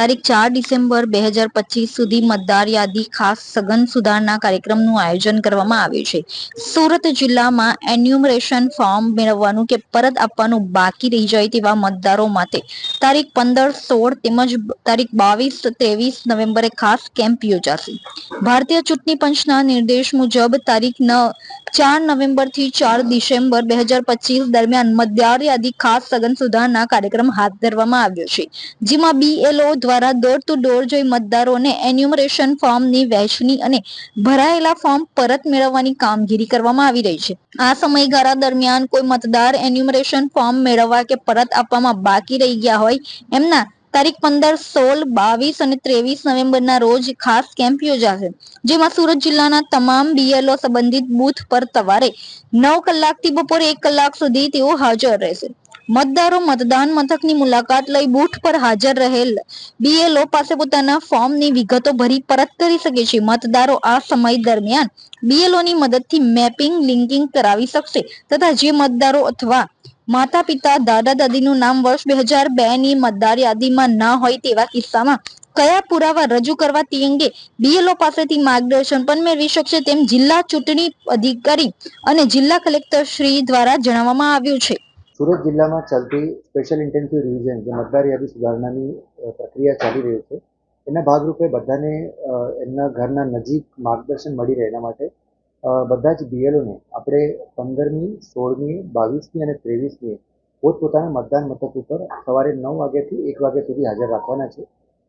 તારીખ ચાર ડિસેમ્બર બે હજાર પચીસ સુધી મતદાર યાદી ખાસ સઘન સુધારના કાર્યક્રમનું આયોજન કરવામાં આવ્યું છે. સુરત જિલ્લામાં એન્યુમરેશન ફોર્મ મેળવવાનું કે પરત આપવાનું બાકી રહી જાય તેવા મતદારો માટે તારીખ પંદર, સોળ તેમજ તારીખ બાવીસ, ત્રેવીસ નવેમ્બરે ખાસ કેમ્પ યોજાશે. ભારતીય ચૂંટણી પંચના નિર્દેશ મુજબ તારીખ ન ચાર નવેમ્બરથી ચાર ડિસેમ્બર બે હજાર પચીસ દરમિયાન મતદાર યાદી ખાસ સઘન સુધારણા કાર્યક્રમ હાથ ધરવામાં આવ્યો છે, જેમાં બીએલઓ દ્વારા ડોર ટુ ડોર જઈ મતદારોને એન્યુમરેશન ફોર્મની વહેંચણી અને ભરાયેલા ફોર્મ પરત મેળવવાની કામગીરી કરવામાં આવી રહી છે. આ સમયગાળા દરમિયાન કોઈ મતદાર એન્યુમરેશન ફોર્મ મેળવવા કે પરત આપવામાં બાકી રહી ગયા હોય, એમના તારીખ પંદર, સોળ, બાવીસ અને ત્રેવીસ નવેમ્બરના રોજ ખાસ કેમ્પ યોજાશે. જેમાં સુરત જિલ્લાના તમામ બીએલઓ સંબંધિત બૂથ પર સવારે નવ કલાકથી બપોરે એક કલાક સુધી તેઓ હાજર રહેશે. મતદારો મતદાન મથકની મુલાકાત લઈ બૂથ પર હાજર રહેલ બીએલઓ પાસે પોતાના ફોર્મની વિગતો ભરી પરત કરી શકે છે. મતદારો આ સમય દરમિયાન બીએલઓની મદદથી મેપિંગ, લિંકિંગ કરાવી શકશે તથા જે મતદારો અથવા માતા પિતા દાદા, દાદીનું નામ વર્ષ બે હજાર બે ની મતદાર યાદીમાં ના હોય તેવા કિસ્સામાં કયા પુરાવા રજૂ કરવા તે અંગે બીએલઓ પાસેથી માર્ગદર્શન પણ મેળવી શકશે તેમ જિલ્લા ચૂંટણી અધિકારી અને જિલ્લા કલેક્ટર શ્રી દ્વારા જણાવવામાં આવ્યું છે. સુરત જિલ્લામાં ચાલતી સ્પેશિયલ ઇન્ટેન્સિવ રિવિઝન જે મતદાર યાદી સુધારણાની પ્રક્રિયા ચાલી રહી છે. એના ભાગરૂપે બધાને એમના ઘરના નજીક માર્ગદર્શન મળી રહે એના માટે બધા જ બીએલઓને આપણે પંદરમી સોળમી બાવીસમી અને ત્રેવીસમી પોતપોતાના મતદાન મથક ઉપર સવારે નવ વાગ્યાથી એક વાગ્યા સુધી હાજર રાખવાના છે.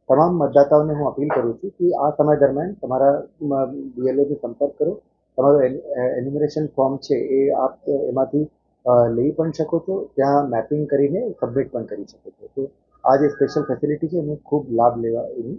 તમામ મતદાતાઓને હું અપીલ કરું છું કે આ સમય દરમિયાન તમારા બીએલઓનો સંપર્ક કરો. તમારું એન્યુમરેશન ફોર્મ છે એ આપ એમાંથી લઈ પણ શકો છો. ત્યાં મેપિંગ કરીને સબમિટ પણ કરી શકો છો. તો આ જે સ્પેશિયલ ફેસિલિટી છે એનો ખૂબ લાભ લેવા, એની